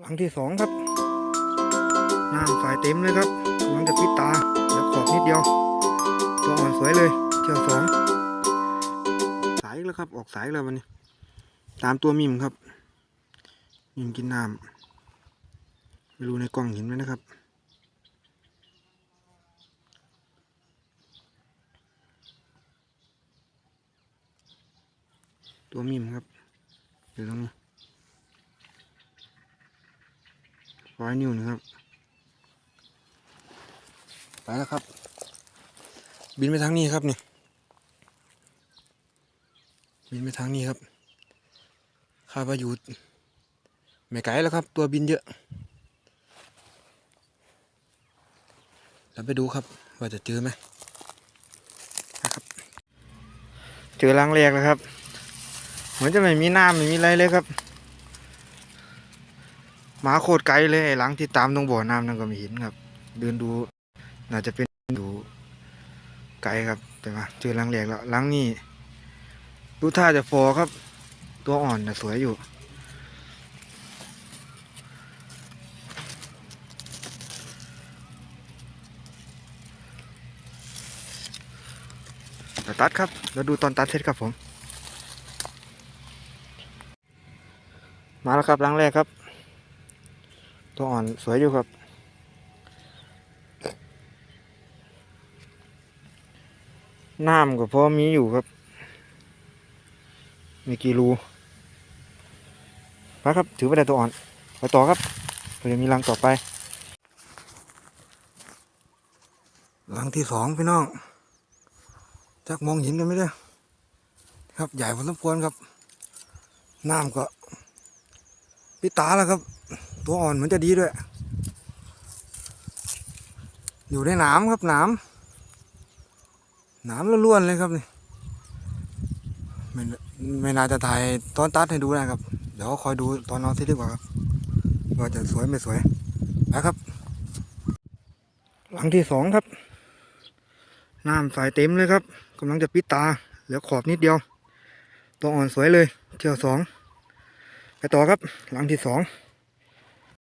หลังที่สองครับน้ำใสเต็มเลยครับกำลังจะปิดตาเดี๋ยวขอบนิดเดียว ตัวอ่อนสวยเลยเที่ยวสองสายแล้วครับออกสายแล้ววันนี้ ตามตัวมิมครับ มิมกินน้ำไม่รู้ในกล้องเห็นไหมนะครับตัวมิมครับอยู่ตรงนี้ ร้อยนิ้วนะครับ ไปแล้วครับ บินไปทางนี้ครับนี่บินไปทางนี้ครับคาดว่าอยู่ไม่ไกลแล้วครับ ตัวบินเยอะเราไปดูครับ ว่าจะเจอไหมนะครับ เจอรังแรกแล้วครับ เหมือนจะไม่มีน้ำไม่มีอะไรเลยครับ หมาโคตรไกลเลยไอ้หลังที่ตามตรงบ่อน้ำนั่นก็ม่เห็นครับ เดินดู น่าจะเป็นดูไกลครับ แต่ว่าเจอรังแรกแล้วรังนี้ดูท่าจะฟอครับ ตัวอ่อนแต่สวยอยู่เดี๋ยวตัดครับแล้วดูตอนตัดเสร็จครับผม มาแล้วครับรังแรกครับ ตัวอ่อนสวยอยู่ครับ น้ำก็พอมีอยู่ครับ มีกี่รูไปครับ ถือไปได้ตัวอ่อน ไปต่อครับเพื่อจะมีรังต่อไป รังที่สองพี่น้องจักมองเห็นกันไหมเนี่ยครับ ใหญ่พอสมควรครับ น้ำก็ ปิตาแล้วครับ ตัวอ่อนมือนจะดีด้วย อยู่ในหนามครับหนามหนามล้วนๆเลยครับนี่ไม่ไม่น่าจะถ่ายตอนตัดให้ดูนะครับ เดี๋ยวคอยดูตอนนอนที่ดีกว่าครับว่าจะสวยไม่สวยไปครับ หลังที่สองครับน้ำใสเต็มเลยครับกำลังจะปิดตาเหลือขอบนิดเดียว ตัวอ่อนสวยเลยเที่ยวสองไปต่อครับ หลังที่สอง